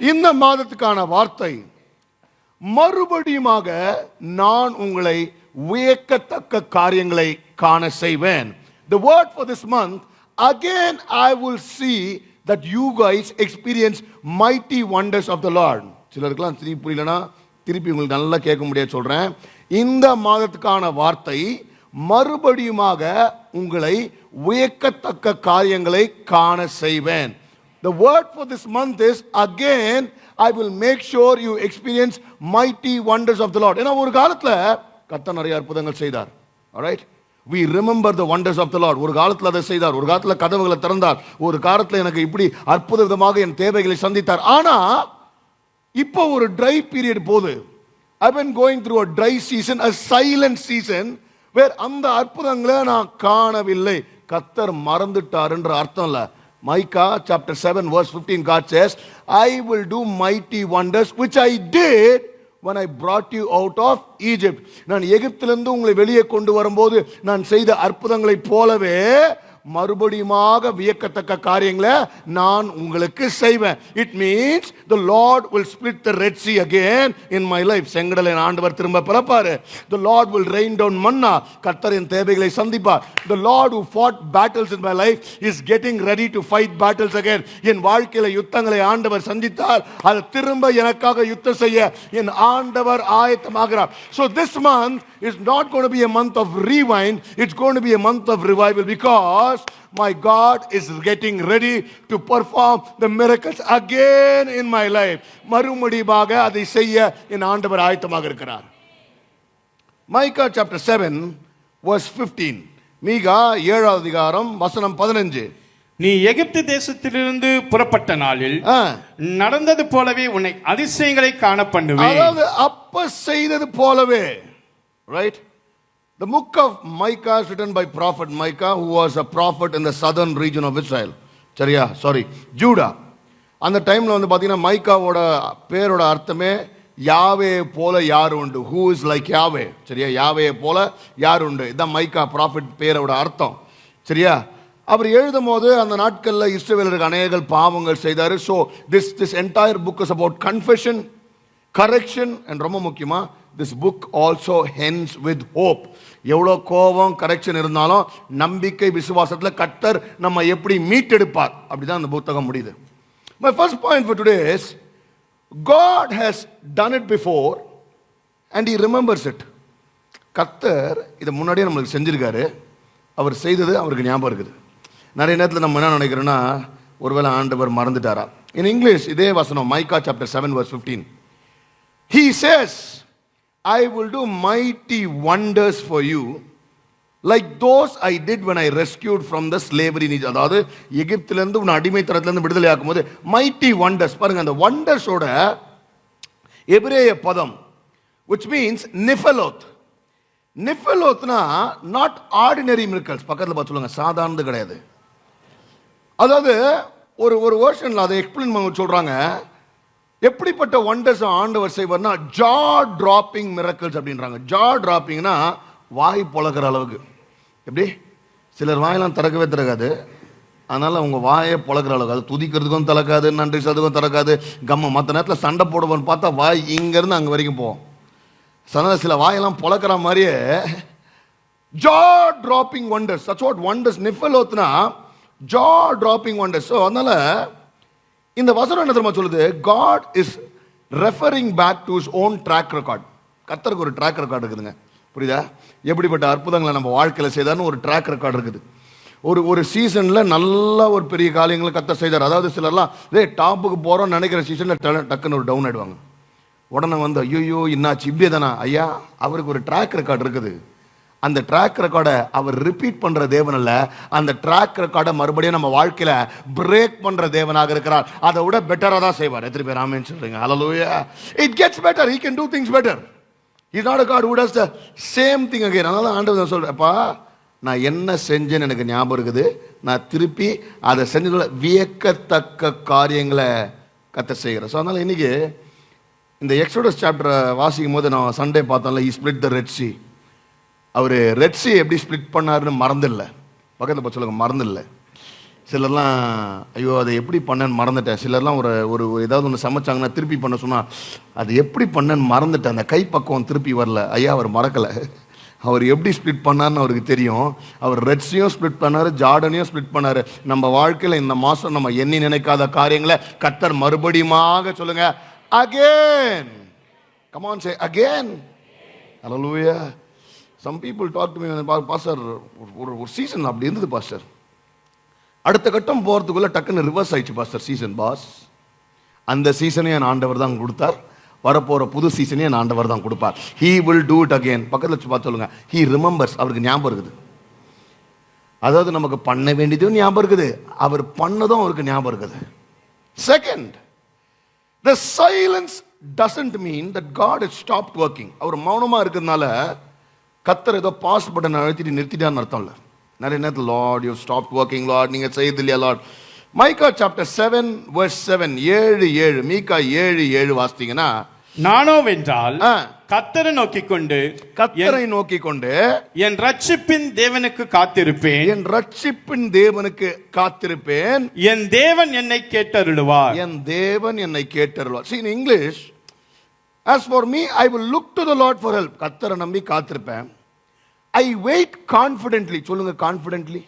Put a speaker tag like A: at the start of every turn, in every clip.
A: இந்த மாதத்துக்கான வார்த்தை மறுபடியுமாக நான் உங்களை வியக்கத்தக்க காரியங்களை காண செய்வேன். The word for this month again i will see that you guys experience mighty wonders of the lord. சிலருக்கெல்லாம் திருப்பி புரியலனா திருப்பி உங்களுக்கு நல்லா கேட்க முடியாது சொல்றேன். இந்த மாதத்துக்கான வார்த்தை மறுபடியுமாக உங்களை வியக்கத்தக்க காரியங்களை காண செய்வேன். The word for this month is again, I will make sure you experience mighty wonders of the lord ஏன்னா ஒரு காலத்தில் கத்த நிறைய அற்புதங்கள் செய்தார் right we remember the wonders of the lord ஒரு காலத்தில் அதை செய்தார் ஒரு காலத்தில் கதவுகளை திறந்தார் ஒரு காலத்தில் எனக்கு இப்படி அற்புத விதமாக என் தேவைகளை சந்தித்தார் ஆனால் இப்போ ஒரு ட்ரை பீரியட் போது I been going through a dry season a silent season where அந்த அற்புதங்களை நான் காணவில்லை கத்தர் மறந்துட்டாருன்ற அர்த்தம் இல்லை Micah chapter seven verse 15 God says I will do mighty wonders which I did when I brought you out of Egypt நான் எகிப்திலிருந்து உங்களை வெளியே கொண்டு வரும்போது நான் செய்த அற்புதங்களைப் போலவே மறுபடியுமாக வியக்கத்தக்க காரியங்களை நான் உங்களுக்கு செய்வேன். It means the lord will split the red sea again in my life செங்கடலை ஆண்டவர் திரும்ப பிறப்பாரு. The lord will rain down manna கர்த்தரின் தேவைகளை சந்திப்பார். The lord who fought battles in my life is getting ready to fight battles again என் வாழ்க்கையில யுத்தங்களை ஆண்டவர் சந்தித்தார். அது திரும்ப எனக்காக யுத்தம் செய்ய என் ஆண்டவர் ஆயத்தமாகிறார். So this month is not going to be a month of rewind it's going to be a month of revival because my God is getting ready to perform the miracles again in my life. மறுபடியாக அதை செய்ய என் ஆண்டவர் ஆயத்தமாக இருக்கிறார். Micah chapter seven verse fifteen மீகா ஏழாவது அதிகாரம் வசனம் பதினஞ்சு.
B: நீ எகிப்து தேசத்திலிருந்து புறப்பட்ட நாளில். நடந்தது போலவே உன்னை அதிசயங்களை காண பண்ணுவேன்.
A: அதாவது அப்ப செய்தது போலவே. Right The book of Micah is written by prophet Micah who was a prophet in the southern region of Israel. சரியா? சாரி ஜூடா அந்த டைம்ல வந்து பார்த்தீங்கன்னா மைக்காவோட பேரோட அர்த்தமே யாவே போல யார் உண்டு? Who is like Yahweh? சரியா? யாவே போல யார் உண்டு? இதான் மைக்கா ப்ராஃபிட் பேரோட அர்த்தம். சரியா? அவர் எழுதும் போது அந்த நாட்களில் இஸ்ரேலருக்கு அநேகர் பாவங்கள் செய்தார். So this this entire book is about confession correction and ரொம்ப முக்கியமாக this book also ends with hope எவ்வளோ கோபம் கரெக்ஷன் இருந்தாலும் நம்பிக்கை விசுவாசத்தில் கத்தர் நம்ம எப்படி மீட்டெடுப்பார். அப்படிதான் அந்த புத்தகம் முடியுது. My first point for today is God has done it before and he remembers it கத்தர் இதை முன்னாடியே நம்மளுக்கு செஞ்சிருக்காரு. அவர் செய்தது அவருக்கு ஞாபகம் இருக்குது. நிறைய நேரத்தில் நம்ம என்ன நினைக்கிறோன்னா ஒருவேளை ஆண்டவர் மறந்துட்டாரா? இன் இங்கிலீஷ் இதே வசனம் Micah chapter seven verse fifteen he says I will do mighty wonders for you, like those I did when I rescued from the slavery in Egypt. அதாவது எகிப்திலேருந்து உன் அடிமைத்தனத்திலிருந்து விடுதலை ஆக்கும்போது மைட்டி வண்டர்ஸ் பாருங்க அந்த வண்டர்ஸோட எபிரேய பதம் விச் மீன்ஸ் நிஃபலோத் நிஃபலோத்னா நாட் ஆர்டினரி மிரக்கல்ஸ் பக்கத்தில் பார்த்து சொல்லுங்க சாதாரணது கிடையாது. அதாவது ஒரு ஒரு வேர்ஷனில் அதை எக்ஸ்பிளைன் பண்ண சொல்கிறாங்க எப்படிப்பட்ட ஒண்டர்ஸ் ஆண்டவர் செய்வார்னா ஜா டிராப்பிங் மிரக்கல்ஸ் அப்படின்றாங்க. ஜா டிராப்பிங்னா வாய் பொழக்கிற அளவுக்கு. எப்படி? சிலர் வாயெல்லாம் திறக்கவே திறக்காது. அதனால் அவங்க வாயை பொழக்கிற அளவுக்கு. அது துதிக்கிறதுக்கும் திறக்காது நன்றி சதுக்கும் திறக்காது. கம்ம மற்ற நேரத்தில் சண்டை போடுவோன்னு பார்த்தா வாய் இங்கேருந்து அங்கே வரைக்கும் போவோம் சில சில வாயெல்லாம் பொழக்கிற மாதிரியே jaw dropping wonders such what wonders நிஃபலோத்னா jaw dropping wonders so அதனால் இந்த வசனம் என்ன தெரியுமா சொல்லுது? God is referring back to his own track record கத்தருக்கு ஒரு ட்ராக் ரெக்கார்ட் இருக்குதுங்க. புரியுதா? எப்படிப்பட்ட அற்புதங்களை நம்ம வாழ்க்கையில் செய்தான்னு ஒரு ட்ராக் ரெக்கார்ட் இருக்குது. ஒரு ஒரு சீசனில் நல்ல ஒரு பெரிய காரியங்களை கத்த செய்தார். அதாவது சிலர்லாம் டே டாப்புக்கு போகிறோம்னு நினைக்கிற சீசனில் டக்குன்னு ஒரு டவுன் ஆயிடுவாங்க. உடனே வந்து ஐயோ இன்னாச்சு. இப்படியே தானா ஐயா அவருக்கு ஒரு ட்ராக் ரெக்கார்ட் இருக்குது. அந்த ட்ராக் ரெக்கார்டை அவர் ரிப்பீட் பண்ணுற தேவன் அல்ல அந்த ட்ராக் ரெக்கார்டை மறுபடியும் நம்ம வாழ்க்கையில் பிரேக் பண்ணுற தேவனாக இருக்கிறார். அதை விட பெட்டராக தான் செய்வார். எத்தனை பேர் ஆமேன்னு சொல்கிறீங்க hallelujah it gets better he can do things better is not a god who does same thing again. அதனால ஆண்டவர் நான் சொல்கிறேன்ப்பா நான் என்ன செஞ்சேன்னு எனக்கு ஞாபகம் இருக்குது. நான் திருப்பி அதை செஞ்சதில் வியக்கத்தக்க காரியங்களை கத்த செய்கிறேன் ஸோ அதனால் இன்றைக்கி இந்த எக்ஸோடஸ் சாப்டரை வாசிக்கும் போது நான் சண்டே பார்த்தோம்ல he split the red sea our red sea எப்படி ஸ்ப்ளிட் பண்ணாருன்னு மறந்துடல பக்கத்தில் போய் சொல்லுங்க மறந்துடல சிலர்லாம் ஐயோ அதை எப்படி பண்ணேன்னு மறந்துட்டேன். சிலர்லாம் ஒரு ஒரு ஏதாவது ஒன்று சமைச்சாங்கன்னா திருப்பி பண்ண சொன்னால் அது எப்படி பண்ணேன்னு மறந்துட்டேன். அந்த கைப்பக்குவம் திருப்பி வரல. ஐயா அவர் மறக்கலை. அவர் எப்படி ஸ்ப்ளிட் பண்ணார்னு அவருக்கு தெரியும். அவர் ரெட்ஸையும் ஸ்ப்ளிட் பண்ணார் ஜார்டனையும் ஸ்ப்ளிட் பண்ணார். நம்ம வாழ்க்கையில் இந்த மாதம் நம்ம எண்ணி நினைக்காத காரியங்களை கத்தர் மறுபடியுமாக சொல்லுங்கள் again come on say again hallelujah some people talk to me pastor ஒரு ஒரு சீசன் அப்படி இருந்தது பாஸ்டர் அடுத்த கட்டம் போகிறதுக்குள்ளே டக்குன்னு ரிவர்ஸ் ஆயிடுச்சு பாஸ்டர் சீசன் பாஸ் அந்த சீசனே என் ஆண்டவர் தான் கொடுத்தார். வரப்போகிற புது சீசனே என் ஆண்டவர் தான் கொடுப்பார். He will do it again பக்கத்தில் வச்சு பார்த்து சொல்லுங்கள் ஹீ ரிமெம்பர்ஸ் அவருக்கு ஞாபகம் இருக்குது. அதாவது நமக்கு பண்ண வேண்டியதும் ஞாபகம் இருக்குது. அவர் பண்ணதும் அவருக்கு ஞாபகம் இருக்குது. Second the silence doesn't mean that God is stop working அவர் மௌனமாக இருக்கிறதுனால கத்தர் ஏதோ பாஸ் பட்டன் அழுத்திட்டு நிறுத்திட்டான்னு அர்த்தம் இல்லை நிறைய நேரத்தில் Lord you stop working Lord நீங்க செய்யுது இல்லையா Lord Micah chapter seven verse seven ஏழு ஏழு. மீகா ஏழு ஏழு வாசித்தீங்கன்னா
B: நானோ வென்றால். கத்தரை நோக்கிக் கொண்டு
A: கத்தரை நோக்கி கொண்டு
B: என் ரட்சிப்பின் தேவனுக்கு காத்திருப்பேன்.
A: என் ரட்சிப்பின் தேவனுக்கு காத்திருப்பேன்.
B: என் தேவன் என்னை கேட்டருளுவார்.
A: என் தேவன் என்னை கேட்டருள்வார். In English as for me I will look to the Lord for help கத்தரை நம்பி காத்திருப்பேன். ஐ வெயிட் கான்ஃபிடென்ட்லி சொல்லுங்க கான்ஃபிடென்ட்லி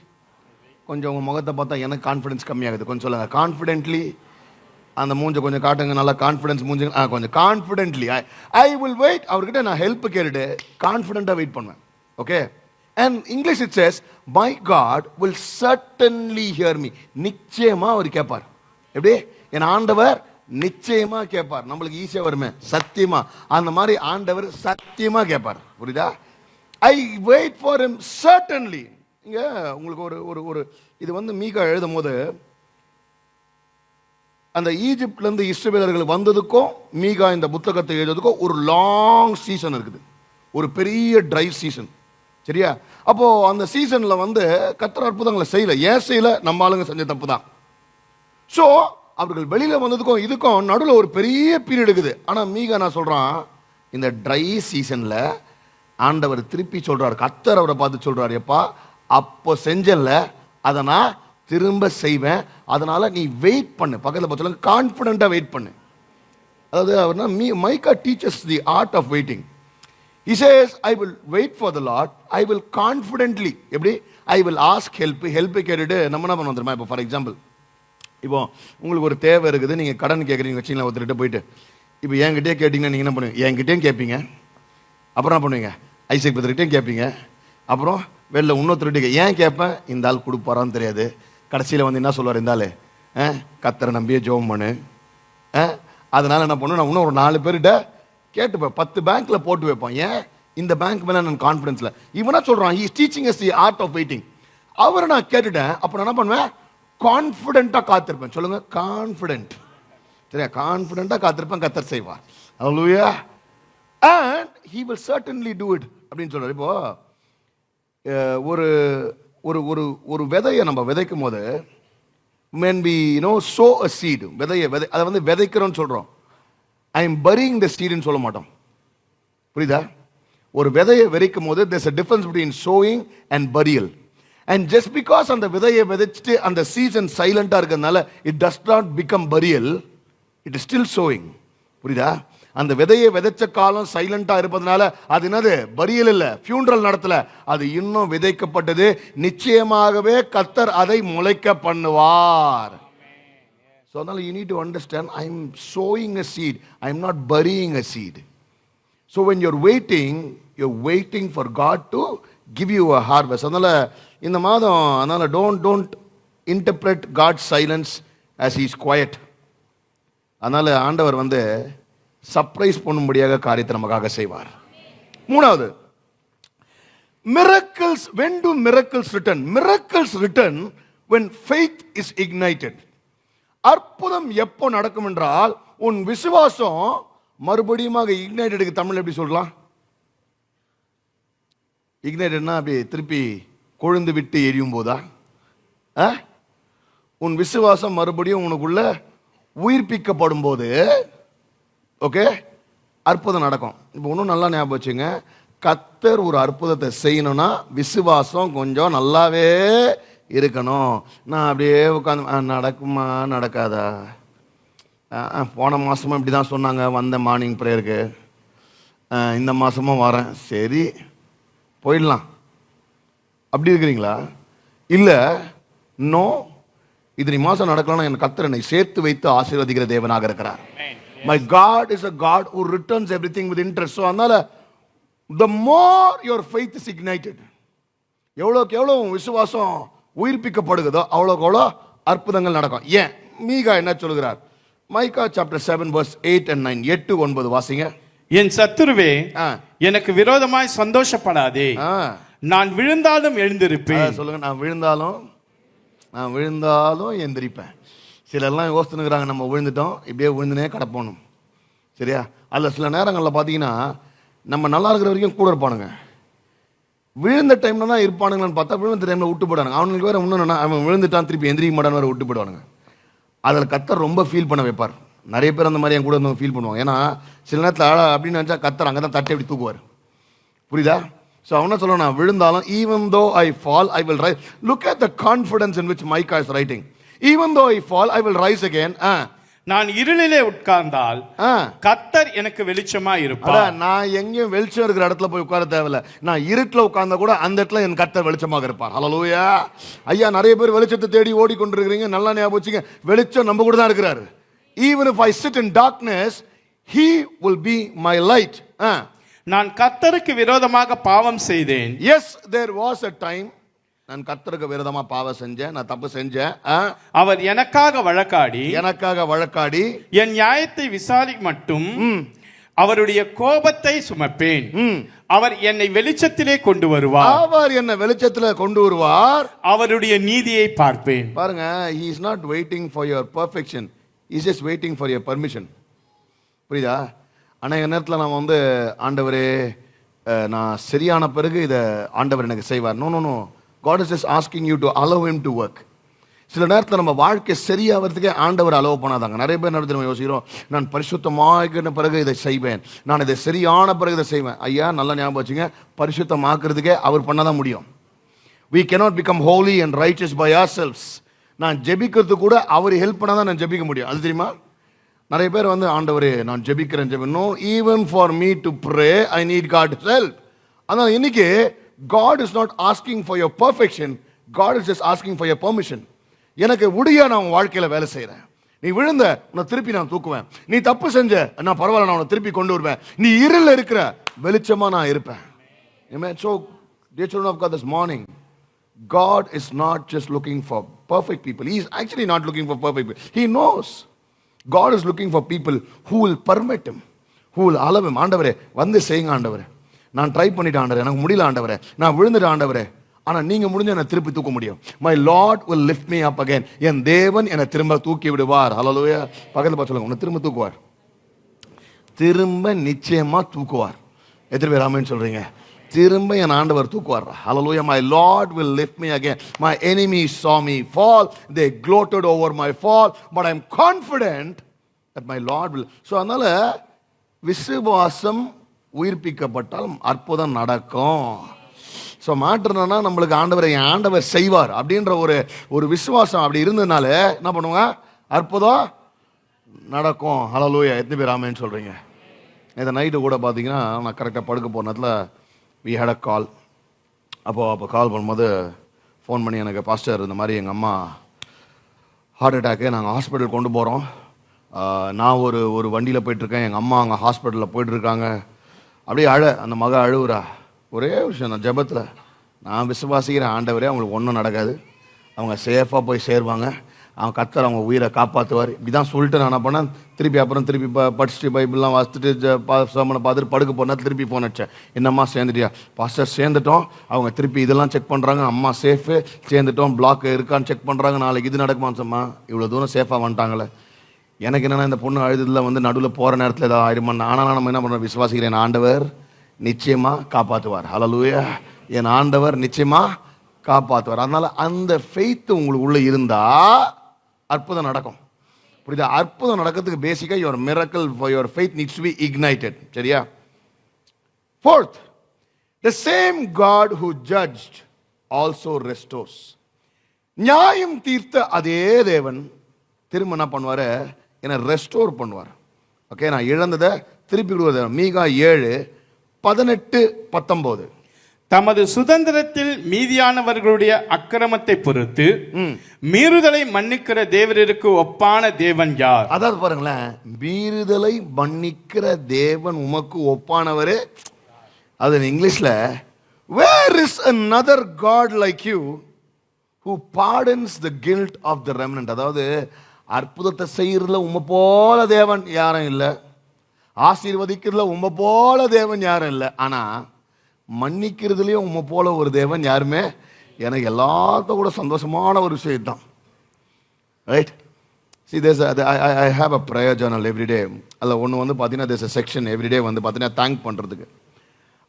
A: கொஞ்சம் உங்கள் முகத்தை பார்த்தா எனக்கு கான்ஃபிடென்ஸ் கம்மியாகுது. கொஞ்சம் சொல்லுங்க கான்ஃபிடென்ட்லி அந்த மூஞ்ச கொஞ்சம் காட்டுங்க நல்லா கான்ஃபிடென்ஸ் மூஞ்சு ஆ கொஞ்சம் confidently I I will wait அவர்கிட்ட நான் ஹெல்ப் கேட்டுட்டு கான்ஃபிடென்ட்டாக வெயிட் பண்ணுவேன். Okay and English it says my God will certainly hear me நிச்சயமாக அவர் கேட்பார் எப்படி? என் ஆண்டவர் நிச்சயமா கேட்பார் நம்மளுக்கு ஈஸியா வருமே. சத்தியமா. அந்த மாதிரி ஆண்டவர் சத்தியமா கேட்பார் புரியுதா? I wait for him certainly இங்க உங்களுக்கு ஒரு ஒரு ஒரு இது வந்து மீகா எழுதும் போது அந்த ஈஜிப்ட்ல இருந்து வந்ததுக்கும் மீகா இந்த புத்தகத்தை எழுதுறதுக்கும் ஒரு லாங் சீசன் இருக்குது. ஒரு பெரிய ட்ரை சீசன் சரியா? அப்போ அந்த சீசன்ல வந்து கத்திர அற்புதங்களை செய்யல. ஏன் செய்யல? நம்ம ஆளுங்க செஞ்ச தப்பு தான் ஸோ அவர்கள் வெளியில் வந்ததுக்கும் இதுக்கும் நடுவில் ஒரு பெரிய பீரியட் இருக்குது ஆனால் மீகா நான் சொல்கிறான் இந்த ட்ரை சீசனில் ஆண்டவர் திருப்பி சொல்கிறார் கத்தர் அவரை பார்த்து சொல்கிறார் எப்பா அப்போ செஞ்சல அதை நான் திரும்ப செய்வேன். அதனால் நீ வெயிட் பண்ணு. பக்கத்தில் பார்த்து கான்ஃபிடெண்ட்டாக வெயிட் பண்ணு. அதாவது அவர்னா me Micah teaches the art of waiting he says I will wait for the lord I will confidently எப்படி? I will ask help help கேட்டுட்டு நம்ம என்ன பண்ணுவோம் தெரியுமா? இப்போ ஃபார் எக்ஸாம்பிள் இப்போ உங்களுக்கு ஒரு தேவை இருக்குது நீங்கள் கடன் கேட்குறீங்க வச்சிங்களா ஒருத்தர்கிட்ட போயிட்டு. இப்போ என்கிட்டே கேட்டிங்கன்னா நீங்கள் என்ன பண்ணுவீங்க? என்கிட்டயும் கேட்பீங்க அப்புறம் என்ன பண்ணுவீங்க? ஐசக் பத்திரிக்கிட்டையும் கேட்பீங்க அப்புறம் வெளில இன்னொருத்தர்கிட்ட ஏன் கேட்பேன் இந்த ஆள் கொடுப்பாரான்னு தெரியாது. கடைசியில் வந்து என்ன சொல்லுவார் இந்த ஆள்? ஆ, கத்தரை நம்பியே ஜோம் பண்ணு. ஆ, என்ன பண்ணுவேன்? நான் இன்னும் ஒரு நாலு பேர்கிட்ட கேட்டுப்பேன். பத்து பேங்க்கில் போட்டு வைப்பேன். ஏன்? இந்த பேங்க் மேலே நான் கான்ஃபிடன்ஸ்ல இவனா சொல்கிறான் he teaching is the art of waiting அவரை நான் கேட்டுட்டேன். அப்புறம் என்ன பண்ணுவேன்? கான்ஃபிடென்ட்டாக காத்திருப்பேன். சொல்லுங்க கான்ஃபிடென்ட் சரியா? கான்ஃபிடென்ட்டாக காத்திருப்பேன் கத்தர் செய்வார். அவ்வளோயா and he will certainly do it அப்படின்னு சொல்கிறார் இப்போ ஒரு ஒரு ஒரு ஒரு விதையை நம்ம விதைக்கும் போது men be no sow a seed விதையை விதை அதை வந்து விதைக்கிறோம்னு சொல்கிறோம் ஐ எம் பரிங் த சீடுன்னு சொல்ல மாட்டோம். புரியுதா? ஒரு விதையை விதைக்கும் போது there's a difference between sowing and burial and just because அந்த விதையை விதைச்சிட்டு அந்த சீசன் சைலண்டா இருக்கிறதுனால it does not become burial it is still sowing புரியுதா? அந்த விதையை விதைச்ச காலம் சைலண்டா இருப்பதனால அது என்னது? பரியல் இல்ல ஃபியூன்ரல் நடத்தல. அது இன்னும் விதைக்கப்பட்டது. நிச்சயமாகவே கத்தர் அதை முளைக்க பண்ணுவார். So அதனால to understand I am I'm a seed I am not burying a seed so when you're waiting you're waiting for God to give you a harvest அதனால் இந்த மாதம் அதனால் don't don't interpret God silence as his quiet அதனால் ஆண்டவர் வந்து surprise பண்ணும்படியாக காரியத்தை நமக்காக செய்வார் மூணாவது miracles when do miracles return miracles return when faith is ignited அற்புதம் எப்போ நடக்கும் என்றால் உன் விசுவாசம் மறுபடியும் இக்னைட்டடுக்கு தமிழ் எப்படி சொல்லலாம் இக்னைட்டட்னா அப்படி திருப்பி கொழுந்து விட்டு எரியும் போதா? ஆ? உன் விசுவாசம் மறுபடியும் உனக்குள்ள உயிர்ப்பிக்கப்படும் போது ஓகே? அற்புதம் நடக்கும். இப்போ இன்னும் நல்லா ஞாபகம் வச்சுங்க. கத்தர் ஒரு அற்புதத்தை செய்யணும்னா விசுவாசம் கொஞ்சம் நல்லாவே இருக்கணும். நான் அப்படியே உட்காந்து நடக்குமா? நடக்காதா? ஆ, போன மாதமும் இப்படி தான் சொன்னாங்க வந்த மார்னிங் ப்ரேயருக்கு இந்த மாதமும் வரேன். சரி. போயிடலாம். அப்படி இருக்கிறீங்களா? இல்லை நோ இத்தனை மாதம் நடக்கலன்னா என் கத்தர் என்னை சேர்த்து வைத்து ஆசீர்வதிக்கிற தேவனாக இருக்கிறார். My God is a God who returns everything with interest. So அதனால the more your faith is ignited எவ்வளோக்கு எவ்வளோ விசுவாசம் உயிர்ப்பிக்கப்படுகிறதோ அவ்வளோக்கு அவ்வளோ அற்புதங்கள் நடக்கும். ஏன்? மீகா என்ன சொல்கிறார்? Micah chapter seven verse eight and nine எட்டு ஒன்பது வாசிங்க.
B: என் சத்துருவே எனக்கு விரோதமாய் சந்தோஷப்படாதே. நான் விழுந்தாலும் எழுந்திருப்பேன்.
A: சொல்லுங்க நான் விழுந்தாலும் நான் விழுந்தாலும் எந்திரிப்பேன். சிலர்லாம் யோசிச்சுனுக்குறாங்க நம்ம விழுந்துட்டோம் இப்படியே விழுந்துனே கிடப்போணும். சரியா? அதில் சில நேரங்களில் பார்த்தீங்கன்னா நம்ம நல்லா இருக்கிற வரைக்கும் கூட இருப்பானுங்க. விழுந்த டைம்ல தான் இருப்பானுங்கன்னு பார்த்தா விழுந்த டைம்ல விட்டு போயிடானுங்க அவனுக்கு வேற இன்னும் அவன் விழுந்துட்டான் திருப்பி எந்திரிக்க மாட்டான்னு விட்டு போயிடுவானுங்க. அதில் கத்தர் ரொம்ப ஃபீல் பண்ண வைப்பார். நிறைய பேர் அந்த மாதிரி என் கூட வந்து ஃபீல் பண்ணுவாங்க. ஏன்னா சில நேரத்தில் அழ அப்படின்னு நினச்சா கத்தர் அங்கே தான் தட்டி அப்படி தூக்குவார். புரியுதா? ஸோ அவன சொல்ல நான் விழுந்தாலும் even though I fall I will rise look at the confidence in which Micah is writing even though I fall I will rise again ah.
B: நான் இருளிலே உட்கார்ந்தால் கத்தர் எனக்கு வெளிச்சமா இருப்பார்.
A: நான் எங்கேயும் வெளிச்சம் இருக்கிற இடத்துல போய் உட்கார தேவையில்ல. நான் இருட்டில் உட்கார்ந்தா கூட அந்த இடத்துல என் கர்த்தர் வெளிச்சமாக இருப்பார். ஹalleluya ஐயா நிறைய பேர் வெளிச்சத்தை தேடி ஓடிக்கொண்டிருக்கிறீங்க. நல்லா ஞாபகம் வச்சுங்க. வெளிச்சம் நம்ம கூட தான் இருக்கிறாரு. Even if I sit in darkness he will be my light
B: நான் கத்தருக்கு விரோதமாக பாவம் செய்தேன்.
A: Yes there was a time நான் கர்த்தருக்கு விரோதமா பாவம் செஞ்சேன் நான் தப்பு செஞ்சேன்.
B: அவர் எனக்காக வழக்காடி
A: எனக்காக வழக்காடி
B: என் நியாயத்தை விசாரி மட்டும் அவருடைய கோபத்தை சுமப்பேன். அவர் என்னை வெளிச்சத்திலே கொண்டு வருவார்.
A: அவர் என்ன வெளிச்சத்துல கொண்டு வருவார்.
B: அவருடைய நீதியை பார்ப்பேன்.
A: பாருங்க he is not waiting for your perfection. Is just waiting for your permission புரியுதா? அநேக நேரத்தில் நம்ம வந்து ஆண்டவரே நான் சரியான பிறகு இதை ஆண்டவர் எனக்கு செய்வார். No no no God is just asking you to allow him to work சில நேரத்தில் நம்ம வாழ்க்கை சரியாகிறதுக்கே ஆண்டவர் அலோவ் பண்ணாதாங்க. நிறைய பேர் நடத்தி நம்ம யோசிக்கிறோம் நான் பரிசுத்தமாக்கின பிறகு இதை செய்வேன். நான் இதை சரியான பிறகு இதை செய்வேன். ஐயா நல்லா ஞாபகம் வச்சுங்க. பரிசுத்தமாக்குறதுக்கே அவர் பண்ணாதான் முடியும். We we cannot holy and and by ourselves நான் ஜெபிக்கிறது கூட அவர் ஹெல்ப் பண்ணால் தான் நான் ஜெபிக்க முடியும். அது தெரியுமா? நிறைய பேர் வந்து ஆண்டவரே நான் ஜெபிக்கிறேன் JP no even for me to pray I need God help ஆனால் இன்னைக்கு God is not asking for your perfection God is just asking for your permission எனக்கு உடைய நான் உன் வாழ்க்கையில் வேலை செய்கிறேன் நீ விழுந்த உன்னை திருப்பி நான் தூக்குவேன். நீ தப்பு செஞ்ச நான் பரவாயில்ல நான் உன்னை திருப்பி கொண்டு வருவேன். நீ இருளில் இருக்கிற வெளிச்சமாக நான் இருப்பேன். Amen. So, dear children of God, this God is not just looking for perfect people. He's actually not looking for perfect people. He knows. God is looking for people who will permit Him, who will allow Him. ஆண்டவரே வந்து செய்யுங்க ஆண்டவரே. நான் try பண்ணிட்டேன் ஆண்டவரே. எனக்கு முடியல ஆண்டவரே. நான் விழுந்துட்டேன் ஆண்டவரே. ஆனால் நீங்கள் முடிஞ்ச என்னை திருப்பி தூக்க முடியும். My lord will lift me up again என் தேவன் என்னை திரும்ப தூக்கி விடுவார். ஹalleluya பக்கத்தில் பார்த்து சொல்லுங்க. உன்னை திரும்ப தூக்குவார். திரும்ப நிச்சயமா தூக்குவார். எத்தனை பேர் ஆமென் சொல்கிறீங்க திரும்ப என் ஆண்டவர் தூக்குவார் hallelujah my lord will lift me my enemy enemies saw me fall. They gloated over my fall. But i'm confident that my lord will so அதனால் விசுவாசம் உயிர்ப்பிக்கப்பட்டால் அற்புதம் நடக்கும். ஸோ மாற்றுனா நம்மளுக்கு ஆண்டவர் என் ஆண்டவர் செய்வார் அப்படின்ற ஒரு ஒரு விசுவாசம் அப்படி இருந்ததுனால என்ன பண்ணுவாங்க? அற்புதம் நடக்கும். ஹலலூயா எத்தனை பேர் ஆமேன்னு சொல்கிறீங்க இந்த நைட்டு கூட பார்த்தீங்கன்னா நான் கரெக்டாக படுக்க போனதில் வி ஹேட் அ கால் அப்போது அப்போ கால் பண்ணும்போது ஃபோன் பண்ணி எனக்கு பாஸ்டர் இந்த மாதிரி எங்கள் அம்மா ஹார்ட் அட்டாக்கு நாங்கள் ஹாஸ்பிட்டல் கொண்டு போகிறோம் நான் ஒரு ஒரு வண்டியில் போயிட்டுருக்கேன். எங்கள் அம்மா அங்கே ஹாஸ்பிட்டலில் போயிட்டுருக்காங்க. அப்படியே அழ அந்த மக அழுவுறா. ஒரே விஷயம் நான் ஜெபத்தில். நான் விசுவாசிக்கிற ஆண்டவரே அவங்களுக்கு ஒன்றும் நடக்காது. அவங்க சேஃபாக போய் சேருவாங்க. அவன் கத்தர் அவங்க உயிரை காப்பாற்றுவார் இப்படி தான் சொல்லிட்டு நான் என்ன பண்ணேன்? திருப்பி அப்புறம் திருப்பி ப படிச்சுட்டு பைபிள்லாம் வாசித்துட்டு சாமனை பார்த்துட்டு படுக்க போனால் திருப்பி போன வச்சேன் என்னம்மா சேர்ந்துட்டியா? பாஸ்டர் சேர்ந்துட்டோம். அவங்க திருப்பி இதெல்லாம் செக் பண்ணுறாங்க அம்மா சேஃபு சேர்ந்துட்டோம். பிளாக் இருக்கான்னு செக் பண்ணுறாங்க நாளைக்கு இது நடக்குமான்னு சொம்மா இவ்வளோ தூரம் சேஃபாக வந்துட்டாங்களே. எனக்கு என்னென்னா இந்த பொண்ணு அழுதுல வந்து நடுவில் போகிற நேரத்தில் ஏதாவது ஆயிடுமா ஆனால் நம்ம என்ன பண்ணுறோம் விசுவாசிக்கிறேன். ஆண்டவர் நிச்சயமாக காப்பாற்றுவார் ஹலலூயா என் ஆண்டவர் நிச்சயமாக காப்பாற்றுவார் அதனால் அந்த ஃபெய்த் உங்களுக்கு உள்ளே இருந்தால் அற்புதம் நடக்கும். புரியுதா? அற்புதம் நடக்கிறதுக்கு பேசிக்காக your miracle for your faith needs to be ignited சரியா? Fourth the same God who judged also restores நியாயம் தீர்த்த அதே தேவன் திரும்ப என்ன பண்ணுவாரு? என்னை ரெஸ்டோர் பண்ணுவார். ஓகே நான் இழந்ததை திருப்பி கொடுக்குறது மீகா ஏழு பதினெட்டு பத்தொம்போது
B: தமது சுதந்திரத்தில் மீதியானவர்களுடைய அக்கிரமத்தை பொறுத்து மீறுதலை மன்னிக்கிற தேவருக்கு ஒப்பான தேவன் யார்?
A: அதாவது பாருங்களேன் மீறுதலை மன்னிக்கிற தேவன் உமக்கு ஒப்பானவரே? அது இங்கிலீஷ்ல where is another God like you who pardons the guilt of the remnant? அதாவது அற்புதத்தை செய்யறதுல உம்ம போல தேவன் யாரும் இல்லை. ஆசீர்வதிக்கிறதுல உம்ம போல தேவன் யாரும் இல்லை. ஆனா மன்னிக்கிறதுலேயும் உம்மை போல ஒரு தேவன் யாருமே? எனக்கு எல்லாத்த கூட சந்தோஷமான ஒரு விஷயம் தான் right see these I I I- a ப்ரயோஜனல் everyday அதில் ஒன்று வந்து பார்த்தீங்கன்னா தேஸ் அ செக்ஷன் எவ்ரிடே வந்து பார்த்தீங்கன்னா தேங்க் பண்ணுறதுக்கு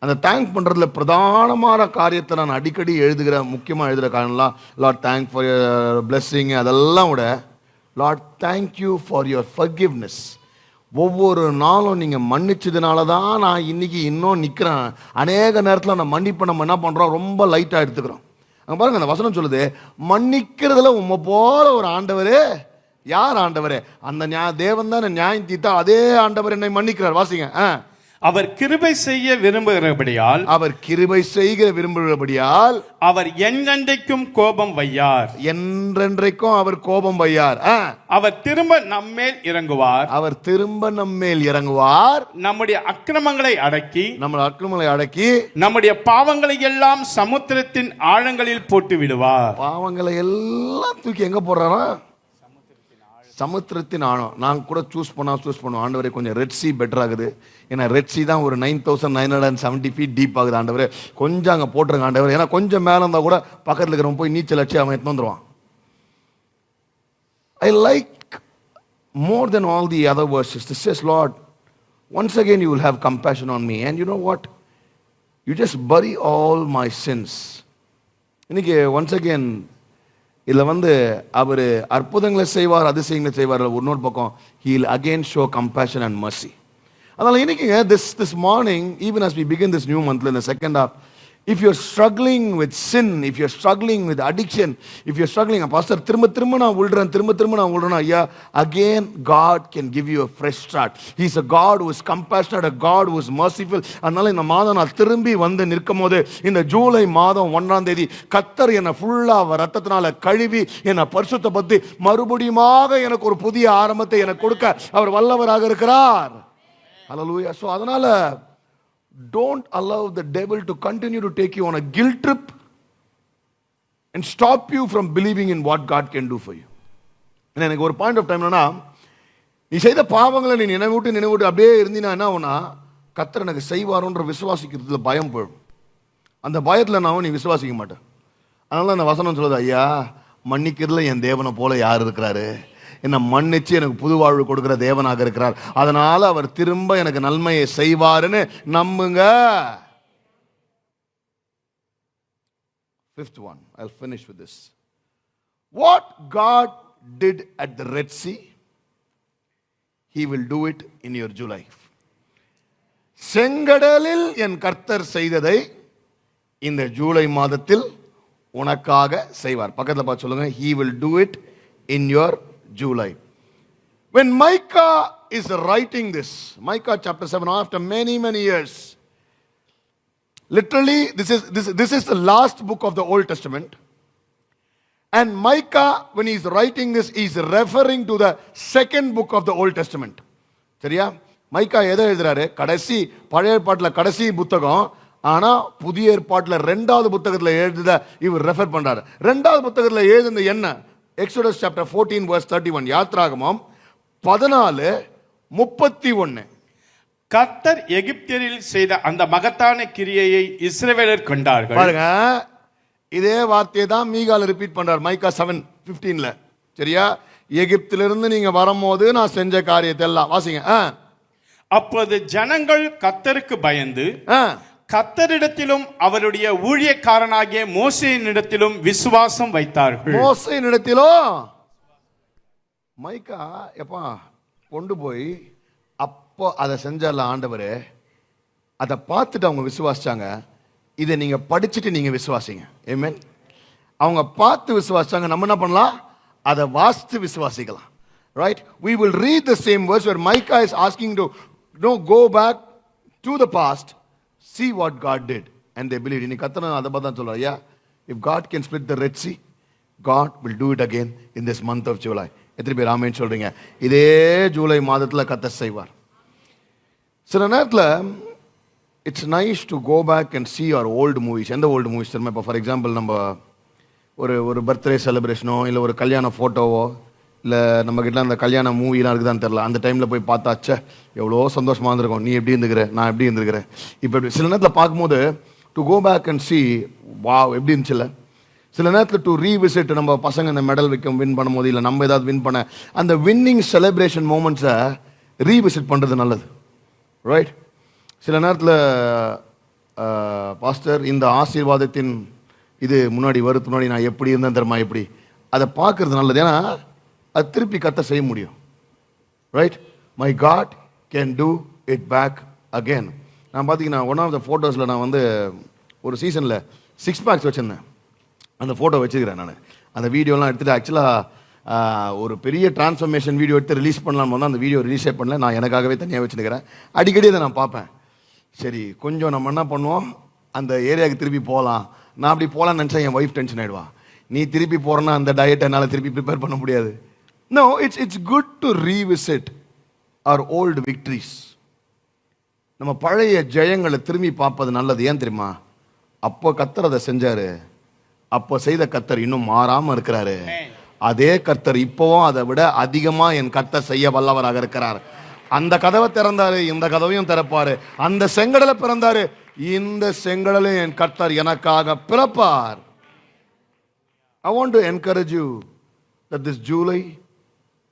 A: அந்த தேங்க் பண்ணுறதுல பிரதானமான காரியத்தை நான் அடிக்கடி எழுதுகிற முக்கியமாக எழுதுகிற காரணம்லாம் lord thank for your blessing அதெல்லாம் விட lord thank you for your forgiveness ஒவ்வொரு நாளும் நீங்கள் மன்னிச்சதுனால தான் நான் இன்னைக்கு இன்னும் நிற்கிறேன் அநேக நேரத்தில் நான் மன்னிப்பை நம்ம என்ன பண்ணுறோம் ரொம்ப லைட்டாக எடுத்துக்கிறோம். அங்கே பாருங்கள் அந்த வசனம் சொல்லுது மன்னிக்கிறதுல உண்மை போல ஒரு ஆண்டவர். யார் ஆண்டவர்? அந்த நியா தேவன் தான் நியாயம் தீத்தா அதே ஆண்டவர் என்னை மன்னிக்கிறார். வாசிங்க. ஆ.
B: அவர் கிருபை செய்ய விரும்புகிறபடியால்
A: அவர் கிருபை செய்கிற விரும்புகிறபடியால்
B: அவர் எண்ணெண்டைக்கும் கோபம் வையார்.
A: என்றென்றைக்கும் அவர் கோபம் வையார்.
B: அவர் திரும்ப நம்மேல் இறங்குவார்.
A: அவர் திரும்ப நம்மேல் இறங்குவார்.
B: நம்முடைய அக்கிரமங்களை அடக்கி
A: நம்ம அக்கிரமங்களை அடக்கி
B: நம்முடைய பாவங்களை எல்லாம் சமுத்திரத்தின் ஆழங்களில் போட்டு விடுவார்
A: பாவங்களை எல்லாம் தூக்கி எங்க போடுறாரா சமுத்திரத்தின் ஆழம் நான் கூட சூஸ் பண்ணால் சூஸ் பண்ணுவோம். ஆண்டவரே கொஞ்சம் ரெட் சி பெட்டர் ஆகுது. ஏன்னா ரெட் சி தான் ஒரு nine thousand nine hundred and seventy feet deep ஆகுது ஆண்டவரே. கொஞ்சம் அங்கே போட்டுருங்க ஆண்டவர். ஏன்னா கொஞ்சம் மேலே இருந்தால் கூட பக்கத்தில் இருக்கிறவங்க போய் நீச்சல் அடிச்சு அவன் எடுத்து வந்துடுவான் I like more than all the other verses this is lord once again you will have compassion on me and you know what you just bury all my sins இன்னைக்கு ஒன்ஸ் அகெயின் இதில் வந்து அவர் அற்புதங்களை செய்வார் அதிசயங்களை செய்வார். இன்னொரு பக்கம் heal again show compassion and mercy அதனால் இன்றைக்கிங்க this this morning even as we begin this new மந்த்ல இந்த second of if you're struggling with sin if you're struggling with addiction if you're struggling pastor திரும்ப திரும்ப நான் விழுறேன் திரும்ப திரும்ப நான் விழுறேன் ஐயா again God can give you a fresh start he's a God who compassionate a God who's merciful அதனால இந்த மாதம் நான் திரும்பி வந்து நிற்கும் போது இந்த ஜூலை மாதம் ஒன்றாம் தேதி கத்தர் என்னை ஃபுல்லாக ரத்தத்தினால கழுவி என்னை பரிசுத்தப்படுத்தி மறுபடியுமாக எனக்கு ஒரு புதிய ஆரம்பத்தை எனக்கு கொடுக்க அவர் வல்லவராக இருக்கிறார். அலலூயா ஸோ அதனால don't allow the devil to continue to take you on a guilt trip and stop you from believing in what God can do for you. ஏன்னா எனக்கு ஒரு பாயிண்ட் ஆஃப் டைம் என்னன்னா நீ செய்த பாவங்களை நீ நினைவூட்டு நினைவூட்டு அப்படியே இருந்தீங்கன்னா என்ன ஆகும்னா கத்தர் எனக்கு செய்வாரோன்ற விசுவாசிக்கிறதுல பயம் போயிடும். அந்த பயத்தில் நான் நீ விசுவாசிக்க மாட்டேன். அதனால அந்த வசனம் சொல்லுது ஐயா மன்னிக்கிறதுல என் தேவனை போல யார் இருக்கிறாரு? என்னை மன்னிச்சு எனக்கு புது வாழ்வு கொடுக்கிற தேவனாக இருக்கிறார். அதனால் அவர் திரும்ப எனக்கு நன்மையை செய்வாருன்னு நம்புங்க. Fifth one I finish with this what God did at the Red Sea he will do it in your July செங்கடலில் என் கர்த்தர் செய்ததை இந்த ஜூலை மாதத்தில் உனக்காக செய்வார். பக்கத்தில் பார்த்து சொல்லுங்க. He will do it in your July. When Micah is writing this, Micah chapter 7, after many, many years, literally, this is, this, this is the last book of the Old Testament. And Micah, when he's writing this, is referring to the second book of the Old Testament. சரியா மைக்கா எதை எழுதுறாரு கடைசி பழைய ஏற்பாட்டில் கடைசி புத்தகம் ஆனா புதிய ஏற்பாட்டில் ரெண்டாவது புத்தகத்தில் எழுதுத இவர் ரெஃபர் பண்றாரு ரெண்டாவது புத்தகத்தில் எழுதுனது என்ன Exodus chapter fourteen verse thirty one யாத்ராகமம் பதினாலு முப்பத்தி ஒன்று
B: கர்த்தர் எகிப்தியரில் செய்த அந்த மகத்தான கிரியையை இஸ்ரவேலர் கண்டார்கள்.
A: பாருங்க இதே வார்த்தையை தான் மீகால ரிப்பீட் பண்றார். மைக்கா செவன் பிப்டீன்ல சரியா? எகிப்திலிருந்து நீங்க வரும்போது நான் செஞ்ச காரியத்தை எல்லாம் வாசிங்க
B: அப்போது ஜனங்கள் கர்த்தருக்கு பயந்து கத்தரிடத்திலும் அவருடைய ஊழியக்காரனாகிய மோசையினிடத்திலும் விசுவாசம் வைத்தார்கள்.
A: மோசையின் மைக்கா எப்பா கொண்டு போய் அப்போ அதை செஞ்சல ஆண்டவர். அதை பார்த்துட்டு அவங்க விசுவாசிச்சாங்க. இதை நீங்கள் படிச்சுட்டு நீங்கள் விசுவாசிங்க. ஏமேன் அவங்க பார்த்து விசுவாசிச்சாங்க நம்ம என்ன பண்ணலாம்? அதை வாசித்து விசுவாசிக்கலாம். Right we will read the same verse where Micah is asking to no go back to the past see what God did. And they believed இன்னைக்கு கத்தனை அதை பார்த்து தான் சொல்றாரு yeah if God can split the Red Sea God will do it again in this month of July எத்தனை பேர் ஆமேன்னு சொல்கிறீங்க இதே ஜூலை மாதத்தில் கத்த செய்வார். சில நேரத்தில் it's nice to go back and see our old movies எந்த ஓல்டு மூவிஸ் தெரியுமா? இப்போ ஃபார் எக்ஸாம்பிள் நம்ம ஒரு ஒரு பர்த்டே செலிப்ரேஷனோ இல்லை ஒரு கல்யாண ஃபோட்டோவோ இல்லை நம்ம கிட்ட அந்த கல்யாண மூவிலாம் இருக்குதான்னு தெரில அந்த டைமில் போய் பார்த்தாச்சே எவ்வளோ சந்தோஷமாக இருந்திருக்கும். நீ எப்படி இருந்துக்கிற? நான் எப்படி இருந்துக்கிறேன் இப்போ எப்படி சில நேரத்தில் பார்க்கும்போது to go back and see வா எப்படி இருந்துச்சுல்ல? சில நேரத்தில் டு ரீவிசிட் நம்ம பசங்க இந்த மெடல் விற்கும் வின் பண்ணும்போது இல்லை நம்ம ஏதாவது வின் பண்ண அந்த வின்னிங் செலிப்ரேஷன் மூமெண்ட்ஸை ரீவிசிட் பண்ணுறது நல்லது. ரைட் சில நேரத்தில் பாஸ்டர் இந்த ஆசீர்வாதத்தின் இது முன்னாடி வருது முன்னாடி நான் எப்படி இருந்தேன் தெரியுமா எப்படி? அதை பார்க்குறது நல்லது. ஏன்னா அது திருப்பி கத்த செய்ய முடியும். Right my God can do it back again நான் பார்த்தீங்கன்னா ஒன் ஆஃப் த ஃபோட்டோஸில் நான் வந்து ஒரு சீசனில் சிக்ஸ் பேக்ஸ் வச்சுருந்தேன். அந்த ஃபோட்டோ வச்சுக்கிறேன் நான். அந்த வீடியோலாம் எடுத்துகிட்டு ஆக்சுவலாக ஒரு பெரிய டிரான்ஸ்ஃபர்மேஷன் வீடியோ எடுத்து ரிலீஸ் பண்ணலாம்னு வந்து அந்த வீடியோ ரிலீஸே பண்ணல. நான் எனக்காகவே தனியாக வச்சுருக்கிறேன். அடிக்கடி அதை நான் பார்ப்பேன். சரி கொஞ்சம் நம்ம என்ன பண்ணுவோம்? அந்த ஏரியாவுக்கு திருப்பி போகலாம் நான் அப்படி போகலான்னு நினச்சா என் ஒய்ஃப் டென்ஷன் ஆகிடுவா நீ திருப்பி போகிறேன்னா அந்த டயட்டை என்னால் திருப்பி ப்ரிப்பேர் பண்ண முடியாது. No it's it's good to revisit our old victories நம்ம பழைய ஜெயங்களை திரும்பி பார்ப்பது நல்லது. ஏன் தெரியுமா? அப்போ கத்தர் அதை செஞ்சாரு. அப்போ செய்த கத்தர் இன்னும் மாறாம இருக்கிறாரு. அதே கர்த்தர் இப்போவும் அதை விட அதிகமா என் கர்த்தர் செய்ய வல்லவராக இருக்கிறார். அந்த கதவை திறந்தாரு இந்த கதவையும் திறப்பாரு. அந்த செங்கடலை பிறந்தாரு. இந்த செங்கடலை என் கர்த்தர் எனக்காக பிறப்பார். I want to encourage you that this July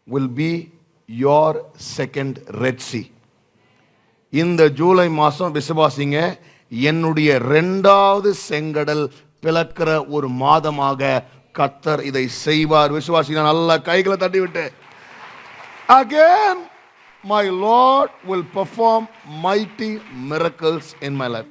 A: will be your second Red Sea. இந்த ஜூலை மாதம் விசுவாசிங்க என்னுடைய ரெண்டாவது செங்கடல் பிளக்கிற ஒரு மாதமாக கத்தர் இதை செய்வார். விசுவாசிங்க நல்ல கைகளை தட்டி விட்டு again my Lord will perform mighty miracles in my life